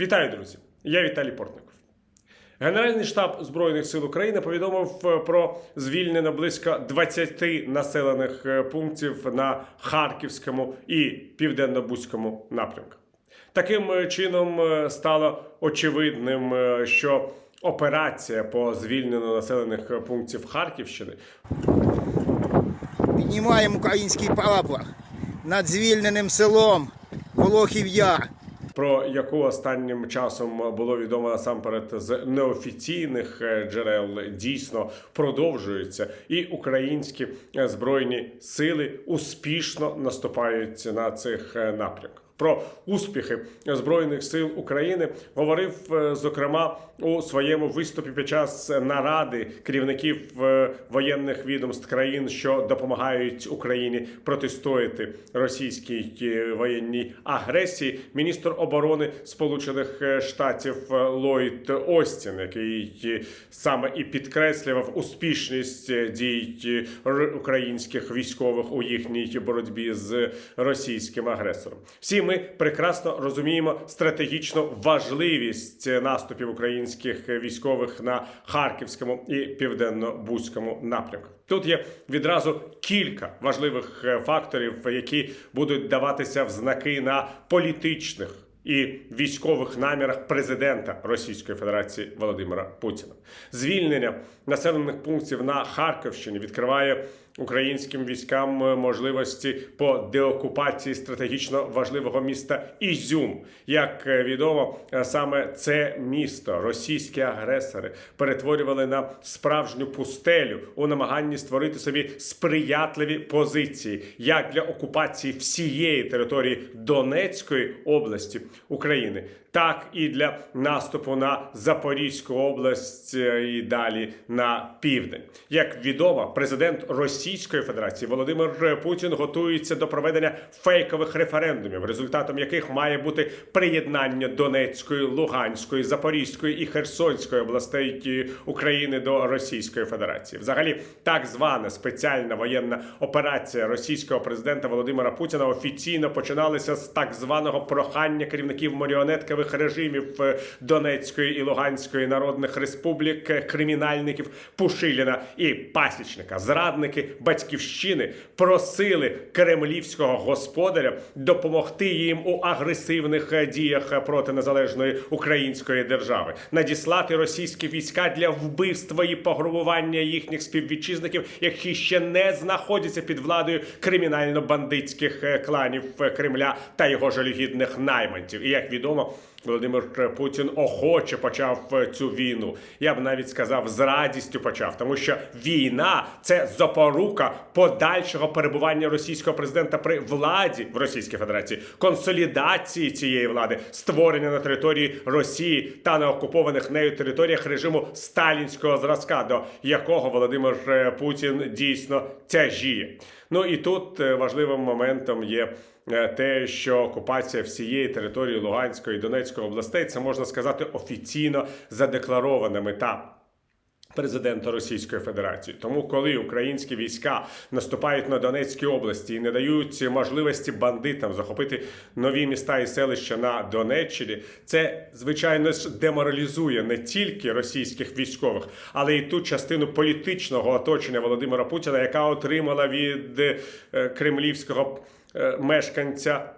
Вітаю, друзі! Я Віталій Портников. Генеральний штаб Збройних сил України повідомив е, про звільнення близько 20 населених е, пунктів на Харківському і Південно-Бузькому напрямках. Таким е, чином стало очевидним, що операція по звільненню населених пунктів Харківщини Піднімаємо український прапор над звільненим селом Волохів Яр. Про яку останнім часом було відомо насамперед з неофіційних е, джерел, дійсно продовжується, і українські е, збройні сили успішно наступають на цих е, напрямках. Про успіхи збройних сил України говорив е, зокрема у своєму виступі під час наради керівників е, воєнних відомств країн, що допомагають Україні протистояти російській е, воєнній агресії. Міністр оборони Сполучених Штатів Ллойд Остін, який саме і підкреслював успішність дій українських військових у їхній боротьбі з російським агресором. Всі ми прекрасно розуміємо стратегічну важливість наступів українських військових на харківському і південно-бузькому напрямках. Тут є відразу кілька важливих е, факторів, які будуть даватися в знаки на політичних і військових намірах президента Російської Федерації Володимира Путіна. Звільнення населених пунктів на Харківщині відкриває українським військам е, можливості по деокупації стратегічно важливого міста Ізюм. Як е, відомо, е, саме це місто російські агресори перетворювали на справжню пустелю у намаганні створити собі сприятливі позиції як для окупації всієї території Донецької області України, так і для наступу на Запорізьку область е, і далі на південь. Як відомо, президент Російської Федерації Володимир Путін готується до проведення фейкових референдумів, результатом яких має бути приєднання Донецької, Луганської, Запорізької і Херсонської областей України до Російської Федерації. Взагалі, так звана спеціальна воєнна операція російського президента Володимира Путіна офіційно починалася з так званого прохання керівників маріонеткових режимів е, Донецької і Луганської народних республік, е, кримінальників Пушиліна і Пасічника. Зрадники батьківщини просили кремлівського господаря допомогти їм у агресивних е, діях проти незалежної української держави, надіслати російські війська для вбивства і пограбування їхніх співвітчизників, які ще не знаходяться під владою кримінально-бандитських кланів Кремля та його жалюгідних найманців. І як відомо. Володимир Путін охоче почав е, цю війну. Я б навіть сказав, з радістю почав, тому що війна це запорука подальшого перебування російського президента при владі в Російській Федерації, консолідації цієї влади, створення на території Росії та на окупованих нею територіях режиму сталінського зразка, до якого Володимир е, Путін дійсно тяжіє. Ну і тут е, важливим моментом є е, те, що окупація всієї території Луганської і Донецької областей це можна сказати офіційно задекларована мета. Президента Російської Федерації, тому коли українські війська наступають на Донецькій області і не дають можливості бандитам захопити нові міста і селища на Донеччині, це звичайно ж деморалізує не тільки російських військових, але й ту частину політичного оточення Володимира Путіна, яка отримала від е, кремлівського е, мешканця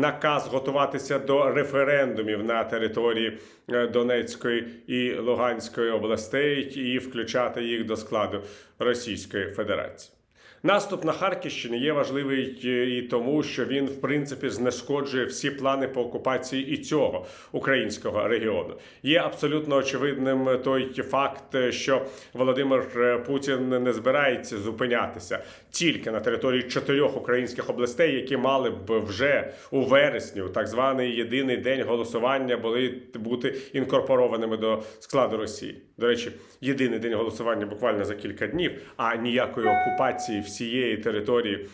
наказ готуватися до референдумів на території е, Донецької і Луганської областей і включати їх до складу Російської Федерації. Наступ на Харківщині є важливий е, і тому, що він в принципі знешкоджує всі плани по окупації і цього українського регіону. Є абсолютно очевидним той факт, е, що Володимир е, Путін не збирається зупинятися тільки на території чотирьох українських областей, які мали б вже у вересні, так званий єдиний день голосування, були бути інкорпорованими до складу Росії. До речі, єдиний день голосування буквально за кілька днів, а ніякої окупації всієї території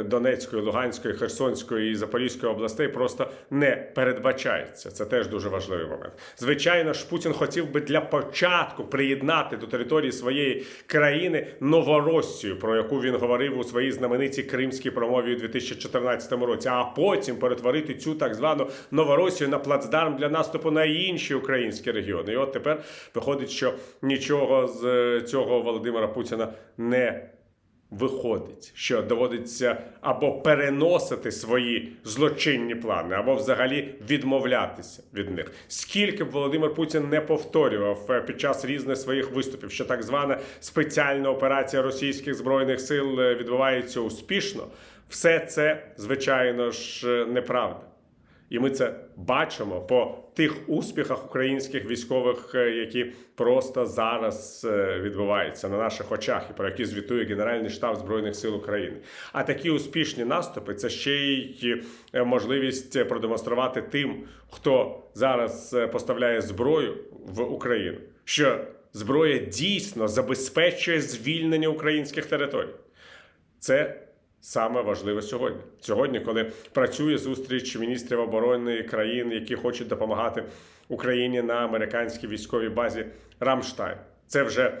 Донецької, Луганської, Херсонської і Запорізької областей просто не передбачається. Це теж дуже важливий момент. Звичайно ж, Путін хотів би для початку приєднати до території своєї країни Новоросію, про яку він говорив у своїй знаменитій кримській промові у 2014 році, а потім перетворити цю так звану Новоросію на плацдарм для наступу на інші українські регіони. І от тепер виходить, що нічого з е, цього Володимира Путіна не виходить, що доводиться або переносити свої злочинні плани, або взагалі відмовлятися від них. Скільки б Володимир Путін не повторював е, під час різних своїх виступів, що так звана спеціальна операція російських збройних сил е, відбувається успішно, все це звичайно ж е, неправда. І ми це бачимо по тих успіхах українських військових, е, які просто зараз е, відбуваються на наших очах, і про які звітує Генеральний штаб збройних сил України. А такі успішні наступи це ще й е, можливість продемонструвати тим, хто зараз поставляє зброю в Україну, що зброя дійсно забезпечує звільнення українських територій. Це саме важливе сьогодні. Сьогодні, коли працює зустріч міністрів оборони країн, які хочуть допомагати Україні на американській військовій базі Рамштайн. Це вже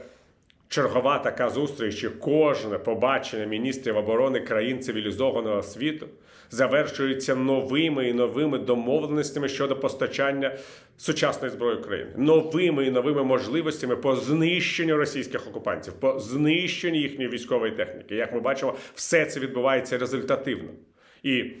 чергова така зустріч, і кожне побачення міністрів оборони країн цивілізованого світу завершується новими і новими домовленостями щодо постачання сучасної зброї України, новими і новими можливостями по знищенню російських окупантів, по знищенню їхньої військової техніки. Як ми бачимо, все це відбувається результативно. І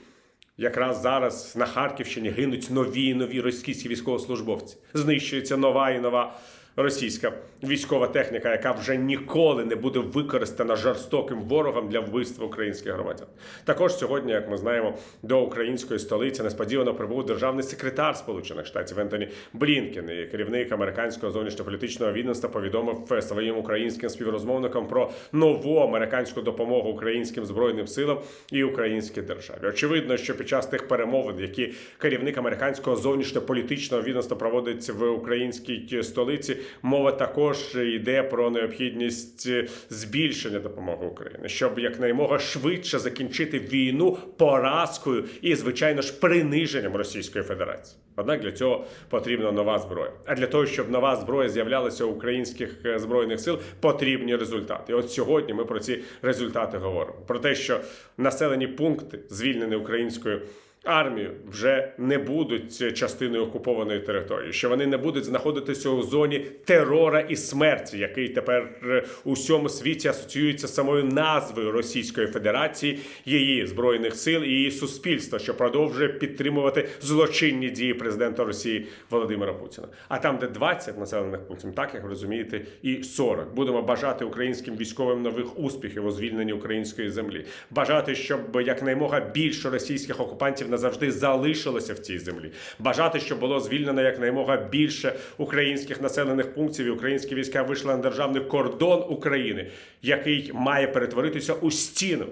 Якраз зараз на Харківщині гинуть нові і нові російські військовослужбовці. Знищується нова і нова російська військова техніка, яка вже ніколи не буде використана жорстоким ворогом для вбивства українських громадян. Також сьогодні, як ми знаємо, до української столиці несподівано прибув державний секретар Сполучених Штатів Ентоні Блінкен і керівник американського зовнішньополітичного відомства повідомив своїм українським співрозмовникам про нову американську допомогу українським збройним силам і українській державі. Очевидно, що під час тих перемовин, які керівник американського зовнішньополітичного відомства проводить в українській столиці, мова також йде про необхідність збільшення допомоги Україні, щоб якнаймога швидше закінчити війну поразкою і, звичайно ж, приниженням Російської Федерації. Однак для цього потрібна нова зброя. А для того, щоб нова зброя з'являлася у українських е, збройних сил, потрібні результати. І от сьогодні ми про ці результати говоримо: про те, що населені пункти, звільнені українською армію вже не будуть частиною окупованої території, що вони не будуть знаходитися у зоні терора і смерті, який тепер е, у всьому світі асоціюється з самою назвою Російської Федерації, її збройних сил і її суспільства, що продовжує підтримувати злочинні дії президента Росії Володимира Путіна. А там, де 20 населених пунктів, так як ви розумієте, і 40. Будемо бажати українським військовим нових успіхів у звільненні української землі. Бажати, щоб якнаймога більше російських окупантів назавжди залишилося в цій землі. Бажати, щоб було звільнено якнаймога більше українських населених пунктів, і українські війська вийшли на державний кордон України, який має перетворитися у стіну.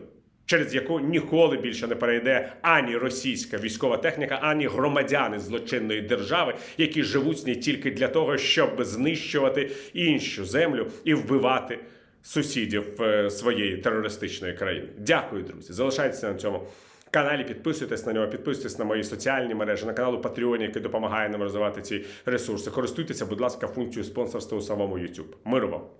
Через яку ніколи більше не перейде ані російська військова техніка, ані громадяни злочинної держави, які живуть з тільки для того, щоб знищувати іншу землю і вбивати сусідів е, своєї терористичної країни. Дякую, друзі. Залишайтеся на цьому каналі, підписуйтесь на нього, підписуйтесь на мої соціальні мережі, на канал у Patreon, який допомагає нам розвивати ці ресурси. Користуйтеся, будь ласка, функцією спонсорства у самому YouTube. Миру вам!